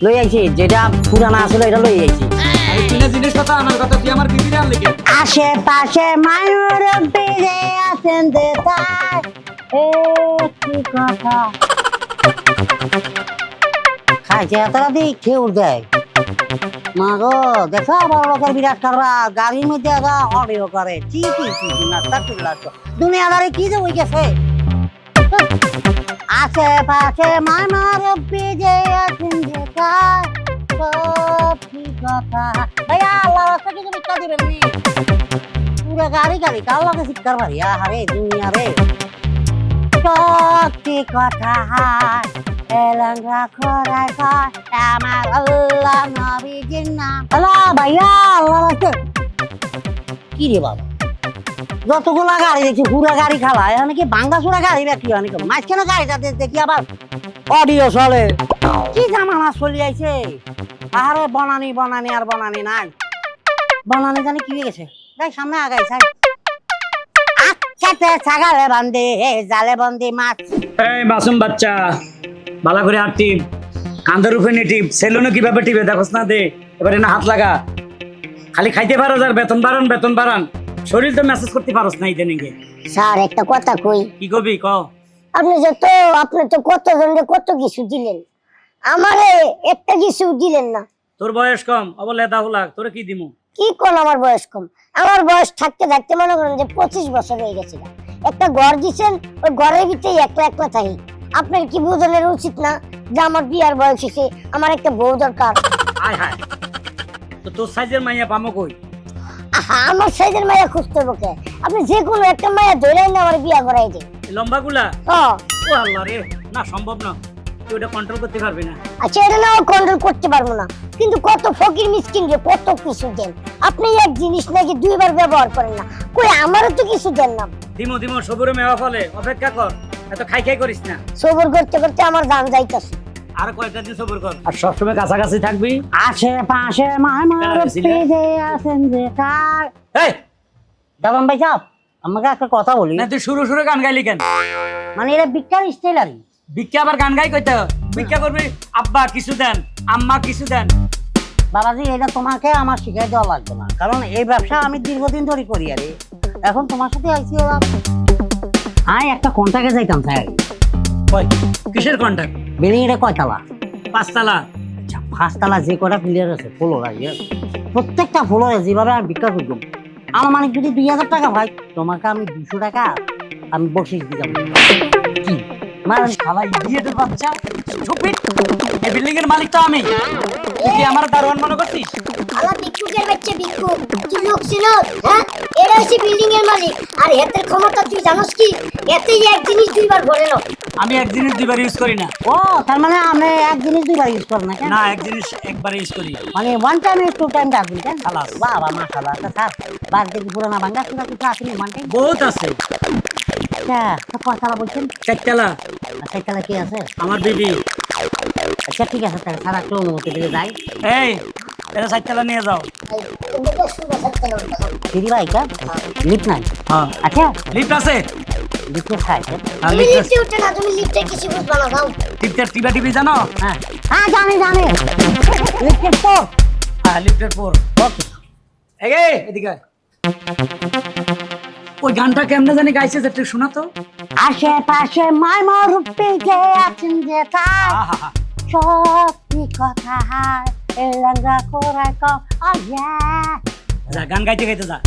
লই আইছি যেটা পুরানা আসলে এটা লই আইছি। আশেপাশে মায়ের বেড়ে আছেন যে তাই কি কথা? খাইছে এতটা দিয়ে খেউর দেয়। মা গো দেখো বড় লোকের বিরাট কারবা গাড়ির মধ্যে অডিও করে। চি চি চি দুনিয়াদারে কি যে হয়ে গেছে আশেপাশে মামার বেজে আছেন যে কি কথা? ভাইয়া আল্লাহ রাস্তা কিছু ভিক্ষা দিবেন নি। পুরা গাড়ি গাড়ি কার লাগে শিক্ষার বাড়ি আহারে দুনিয়া রে। সত্যি কথা এলাম রাখো রাখো। আমার আল্লাহ নবীজির নাম। আল্লাহ ভাইয়া, আল্লাহ রাখে। কি রে বাবা? যতগুলা গাড়ি দেখছি, পুরা গাড়ি খালা। এখানে কি ভাঙ্গা চুরা গাড়ি বিক্রি হয় নাকি? মাঝখানে গাড়িটা দে- দেখি আবার অডিও চলে। কি জামানা চলি আইছে? আরে বনানি বনানি আর বনানি নাই। বনানি জানি কি গেছে দেখ, সামনে আগাই সাই আচ্ছাতে ছাগালে বান্ধে হে জালে বন্দি মাছ। এই মাসুম বাচ্চা ভালো করে হাত টিপ কান্দের উপরে নে টিপ সেলুনে কীভাবে টিপে, দেখোস না দে। এবারে না হাত লাগা। খালি খাইতে পারো আর বেতন বাড়ান বেতন বাড়ান। শরীর তো মেসেজ করতে পারোস না ইদানিং স্যার একটা কথা কই? কি কবি ক? আপনি যে তো আপনি তো কত জনকে কত কিছু দিলেন। আমারে একটা কিছু দিলেন না। তোর বয়স কম অবল লেদা হুলাক তোরে কি দিমু? কি কোন আমার বয়স কম? আমার বয়স থাকতে থাকতে মনে করেন যে পঁচিশ বছর হয়ে গেছিল একটা ঘর দিছেন ওই ঘরের ভিতরে একলা একলা থাকি। আপনার কি বোঝানোর উচিত না যে আমার বিয়ার বয়স হয়েছে আমার একটা বউ দরকার? আয় হায়। তো তোর সাইজের মাইয়া পামো কই? আমার সাইজের মায়া খুঁজতে বকে আপনি যে কোনো একটা মায়া ধরেই না আমার বিয়া করাই দিন। এই লম্বাগুলা? ও ও আল্লাহ রে না সম্ভব না। তুই ওটা কন্ট্রোল করতে পারবি না। আচ্ছা এটা না কন্ট্রোল করতে পারব না। কিন্তু কত ফকির মিসকিন রে কত কিছু দেন। আপনি এক জিনিস নাকি দুইবার ব্যবহার করেন না। কই আমারও তো কিছু দেন না। দিমো দিমো সবুরে মেওয়া ফলে। অপেক্ষা কর এত খাই খাই করিস না। সবর করতে করতে আমার দান যাইতাছে। আর কয়েকটা দিন সবুর কর। আর সবসময় কাছাকাছি থাকবি? আশেপাশে মামার আছেন যে তাই এই! দাবান ভাই আমাকে একটা কথা বলি। না তুই শুরু শুরু গান গাইলি কেন? মানে এটা বিজ্ঞান স্টাইল আর। ভিক্ষা আবার গান গাই কইতে। ভিক্ষা করবি আব্বা কিছু দেন আম্মা কিছু দেন। বাবাজি এটা তোমাকে আমার শিখাই দেওয়া লাগবে না। কারণ এই ব্যবসা আমি দীর্ঘদিন ধরে করি আরে। এখন তোমার সাথে আইসি ওরা। আমি একটা কন্ট্রাক্টে যাইতাম স্যার কই? কিসের কন্ট্যাক্ট বিল্ডিং এটা কয়তলা পাঁচতলা আচ্ছা পাঁচতলা যে কটা প্লেয়ার আছে ফ্লোর আছে প্রত্যেকটা ফ্লোরে যেভাবে আমি ভিক্ষা আমার মানে যদি দুই হাজার টাকা ভাই। তোমাকে আমি দুশো টাকা আমি বকশিস দিতাম কি? মানে শালা ইডিয়েটের বাচ্চা চুপিট এই বিল্ডিং এর মালিক তো আমি। তুই কি আমার দারোয়ান মনে করছিস? আমার ভিক্ষুকের বাচ্চা ভিক্ষুক তুই লোক ছিল হ্যাঁ? এরা হচ্ছে বিল্ডিং এর মালিক। আর এতের ক্ষমতা তুই জানোস কি? এতে এক জিনিস দুইবার ভরে নাও। আমি এক জিনিস দুইবার ইউজ করি না। ও তার মানে আমি এক জিনিস দুইবার ইউজ করেন না কেন? না এক জিনিস একবার ইউজ করি। মানে one time use two time রাখবেন কেন? খালাস। বাবা মাশাআল্লাহ আচ্ছা স্যার বাদ দেখি পুরানা বাংলা শুনা কিছু আসেনি ওয়ান টাইম বহুত আছে। আচ্ছা তো কয়তলা বলছেন? চারতলা। আচ্ছা তাহলে কি আছে? আমার বিবি। আচ্ছা ঠিক আছে তাহলে স্যার একটু অনুমতি দিলে যাই। এই এটা চারতলা নিয়ে যাও। ফিরি ভাই কা? লিপ নাই হ্যাঁ। আচ্ছা। লিফট আছে? সাইড আর তুমি লিফট লিফটে উঠে না তুমি লিফটে কিছু বুঝবা না যাও। লিফটের টিপা টিপি জানো? হ্যাঁ। হ্যাঁ জানি জানি। লিপের তো হ্যাঁ লিফটের পর ওকে এই এই, এদিকে ওই গানটা কেমনে জানি গাইছে একটু শোনা তো। আশেপাশে মাই মরুপে যে আছেন যে আহা সত্যি কথা হায় এলাঙ্গা কোরাই কম ও যা গান গাইতে গাইতে যা।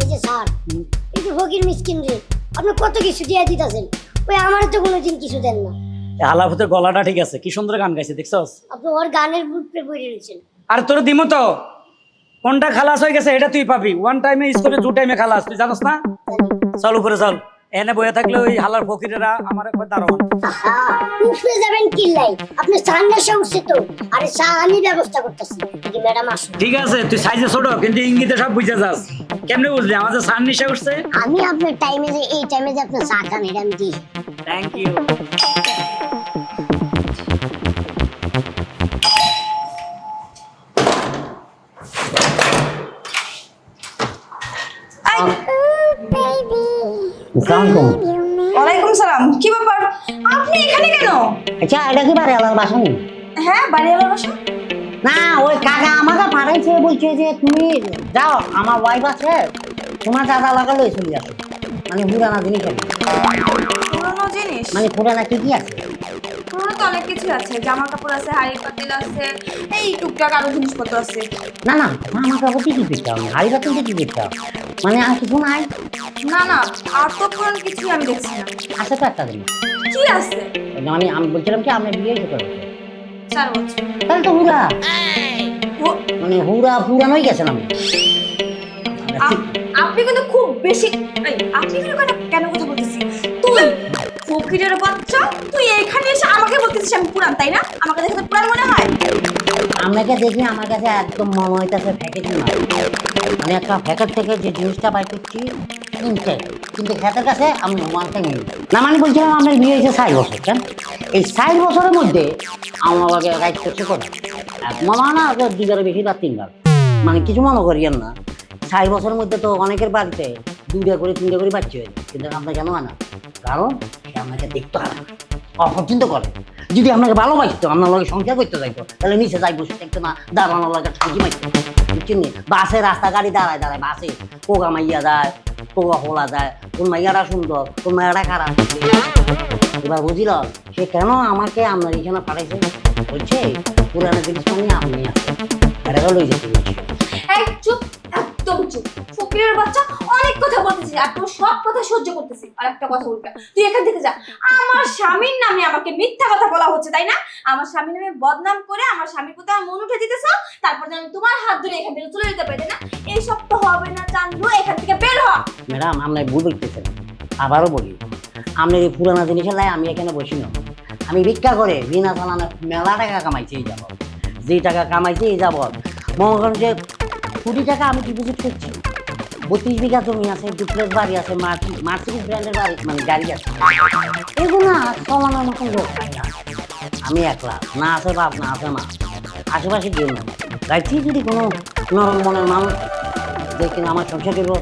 এই যে স্যার। ফকির মিসকিন রে আপনি কত কিছু দিয়ে দিতেছেন? ওই আমার তো কোনোদিন কিছু দেন না। গলাটা ঠিক আছে কি সুন্দর গান গাইছে দেখছস? আপনি ওর গানের রয়েছেন। আর তোর দিমো তো। কোনটা খালাস হয়ে গেছে এটা তুই পাবি। ওয়ান টাইমে স্কুলে টু টাইমে খালাস তুই জানোস না? চল উপরে চল। এনে বয়ে থাকলে ওই হালার ফকিরেরা আমার একবার আহা, উপরে যাবেন আপনি উঠছে তো। আরে চা আমি ব্যবস্থা করতেছি। ম্যাডাম আসুন। ঠিক আছে তুই সাইজে ছোট কিন্তু ইঙ্গিতে সব বুঝে যাস। কেমনে বুঝলি? আমাদের সান নিশা উঠছে আমি আপনার টাইমে যে এই টাইমে যে আপনি চা খান এটা আমি দিই। থ্যাংক ইউ আসসালামু ওয়ালাইকুম সালাম। কি ব্যাপার? আপনি এখানে কেন? আচ্ছা এটা কি বাড়ি আলার বাসা হ্যাঁ বাড়িওয়ালার বাসা। না ওই কাকা আমাকে পাঠাইছে বলছে যে তুমি যাও আমার ওয়াইফ আছে তোমার দাদা লাগালো চলে যাবে। মানে পুরানা জিনিস আছে। পুরোনো জিনিস? মানে পুরানা কি কি আছে? পুরোনো তো অনেক কিছু আছে জামা কাপড় আছে হাড়ি পাতিল আছে এই টুকটাক আরও জিনিসপত্র আছে। না না আমার কাপড় কি করতে হবে হাড়ি বাতিল কি হবে। মানে আর কিছু নাই? না না আর তো পুরোনো কিছুই আমি দেখছি না। আছে তো একটা জিনিস। কি আছে? মানে আমি বলছিলাম কি আমরা বিয়ে হয়েছে চার বছর। তাহলে তো হুরা মানে হুরা পুরানোই গেছেন আমি আপনি কিন্তু খুব বেশি আপনি কেন কেন কথা বলতেছি? তুই ফকিরের বাচ্চা তুই এখানে এসে আমাকে বলতেছিস আমি পুরান তাই না? আমাকে দেখে তো পুরান মনে হয়। আপনাকে দেখি আমার কাছে একদম মনে হইতেছে প্যাকেট না। আমি একটা প্যাকেট থেকে যে জিনিসটা বাই করছি কিন্তু খেতের কাছে আমি ওয়ান টাইম না মানে বলছিলাম আমার বিয়ে হয়েছে ষাট বছর, কেন? এই ষাট বছরের মধ্যে আমার আগে রাইট করছে করে এক মামা না দুবারের বেশি বা তিনবার। মানে কিছু মনে করিয়েন না। ষাট বছরের মধ্যে তো অনেকের বাড়িতে দুইটা করে তিনটা করে বাচ্চা হয়েছে কিন্তু আপনার কেন না? কারণ সে আপনাকে দেখতে হয় অপছন্দ করে। যদি আপনাকে ভালোবাসতো আপনার লগে সংসার করতে যাইতো তাহলে নিচে যাই বসে থাকতো না, দাঁড়ানোর লগে ঠাঁকি মারতো বুঝছেন বাসে রাস্তা গাড়ি দাঁড়ায় দাঁড়ায় বাসে পোকা মাইয়া যায়। পোকা খোলা যায়। কোন মাইয়াটা সুন্দর কোন মাইয়াটা খারাপ। এবার বুঝিল, সে কেন আমাকে আপনার এখানে পাঠাইছে? বলছে, পুরানো জিনিস নিয়ে আপনি আছে এটা লই যেতে চুপ! একদম চুপ। ফকিরের বাচ্চা অনেক কথা বলতেছিস আর তোর সব কথা সহ্য করতেছি। আর একটা কথা বলবে, তুই এখান থেকে যা। আমার স্বামীর নামে আমাকে মিথ্যা কথা বলা হচ্ছে, তাই না? আমার স্বামীর নামে বদনাম করে আমার স্বামীর আমার মন উঠে দিতেছ, তারপর যেন তোমার হাত ধরে এখান থেকে চলে যেতে পারি না? এই সব তো হবে না চান্দু এখান থেকে বের হ। ম্যাডাম আপনার ভুল হইতেছেন আবারও বলি আপনার এই পুরানা জিনিসের লাই আমি এখানে বসি না আমি ভিক্ষা করে বিনা চালানো মেলা টাকা কামাইছি এই যাবৎ। যে টাকা কামাইছি এই যাবৎ। মনে করেন যে কোটি টাকা আমি ডিপোজিট করছি। বত্রিশ বিঘা জমি আছে ডুপ্লেক্স বাড়ি আছে মার্সিডিস ব্র্যান্ডের বাড়ি মানে গাড়ি আছে। এগুলো না চলানোর মতন লোক আমি একলা না আছে বাপ না আছে মা। আশেপাশে কেউ না গাইছি যদি কোনো নরম মনের মানুষ যে কিনা আমার সংসার করব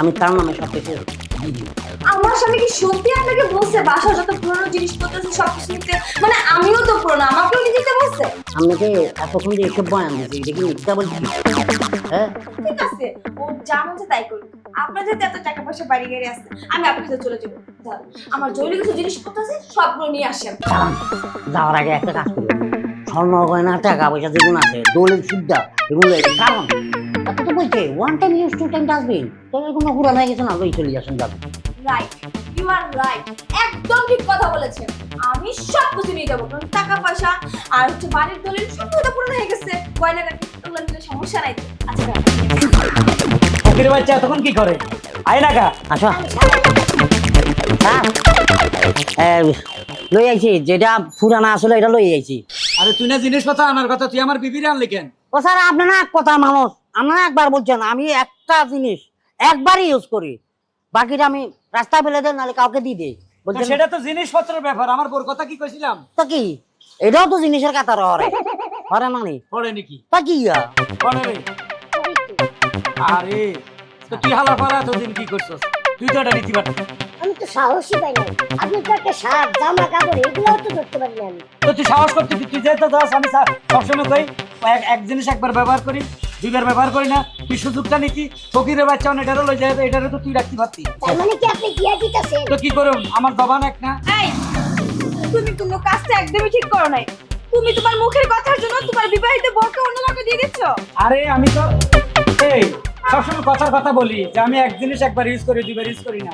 আমি তার নামে সব কিছু দিয়ে দিই আমার স্বামী কি সত্যি আপনাকে বলছে বাসার যত পুরনো জিনিসপত্র আছে সব কিছু নিতে? মানে আমিও তো পুরনো আমাকেও নিয়ে দিতে বলছে? আপনাকে এতক্ষণ যে এসব বয়ান দিয়েছি এটা কি মিথ্যা বলছি? হ্যাঁ? ঠিক আছে ও যা মন তাই আপনার এত টাকা পয়সা বাড়ি গাড়ি আছে আমি আপনার সাথে চলে যাব। আমার জরুরি কিছু জিনিসপত্র আছে সবগুলো নিয়ে আসেন যাওয়ার আগে একটা কাজ করি। স্বর্ণ গয়না টাকা পয়সা যেগুলো আছে দোলের সুদ্ধা এগুলো কারণ এত তো বলছে one time use two time dustbin তো এগুলো পুরান হয়ে গেছে না? লই চলে যাচ্ছেন যাবেন রাইট ইউ আর রাইট একদম ঠিক কথা বলেছেন। আমি সব কিছু নিয়ে যাব। কারণ টাকা পয়সা আর হচ্ছে বাড়ির দলিল সব তো পুরনো হয়ে গেছে। গয়না নিলে সমস্যা নাই আচ্ছা। ফকির বাচ্চা তখন কি করে? আয় না কা আসো। হ্যাঁ। লই আইছি যেটা পুরানা আসলে এটা লই আইছি। আরে তুই না জিনিসপত্র আনার কথা তুই আমার বিবিরে আনলি কেন? ও স্যার আপনার না এক কথা মানুষ আপনারা একবার বলছেন আমি একটা জিনিস একবারই ইউজ করি। বাকিটা আমি রাস্তায় ফেলে দেন নাহলে কাউকে দিয়ে বলছেন সেটা তো জিনিসপত্রের ব্যাপার আমার বোর কথা কি কইছিলাম? তো কি? এটাও তো জিনিসের কাতার হরে। হরে মানে? পড়ে নাকি? তা কি? রে। আরে তো তুই হালা ফালা এতদিন কি করছস? তুই তো এটা নীতি আমি তো সাহসই পাই না? আপনি তো একটা শার্ট জামা কাপড় এগুলোও তো ধরতে পারেন আমি। তো তুই সাহস করতে তুই যেতে দাস আমি সবসময় কই এক জিনিস একবার ব্যবহার করি দুইবার ব্যবহার করি না। তুই সুযোগটা নিতি ফকিরের বাচ্চা এটারও লই যাবে এটারও তো তুই রাখতে পারতি তার মানে কি আপনি কি দিতেছেন? তো কি করুম? আমার জবান এক না। এই তুমি কোনো কাজটা একদমই ঠিক করো নাই। তুমি তোমার মুখের কথার জন্য তোমার বিবাহিত বউকে অন্য কাউকে দিয়ে দিচ্ছ? আরে আমি তো এই সবসময় কথার কথা বলি যে আমি এক জিনিস একবার ইউজ করি দুইবার ইউজ করি না।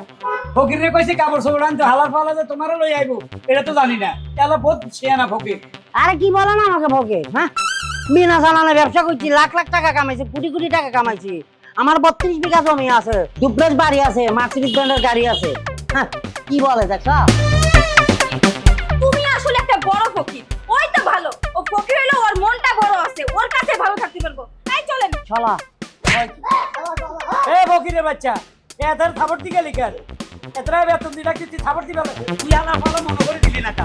ফকিরে কইছি কাপড় চোপড় আনতে হালার ফালা যে তোমারও লই আইবো এটা তো জানি না। তাহলে বহুত শেয়ানা ফকির। আরে কি বলো না আমাকে ভোগে হ্যাঁ? বিনা চালানে ব্যবসা করছি লাখ লাখ টাকা কামাইছি কোটি কোটি টাকা কামাইছি। আমার বত্রিশ বিঘা জমি আছে ডুপ্লেক্স বাড়ি আছে মার্সিডিস ব্র্যান্ডের গাড়ি আছে। হ্যাঁ কি বলে দেখো তুমি আসলে একটা বড় ফকির। ওই তো ভালো। ও ফকির হলো ওর মনটা বড় আছে ওর কাছে ভালো থাকতে পারব। তাই চলেন। চলা। এ ফকিরে বাচ্চা এ এত থাপড় দিকে লিখার এতটা বেতন দিলা কি থাপড় দিবে তুই হালার ফালা মনে করে দিলি না কা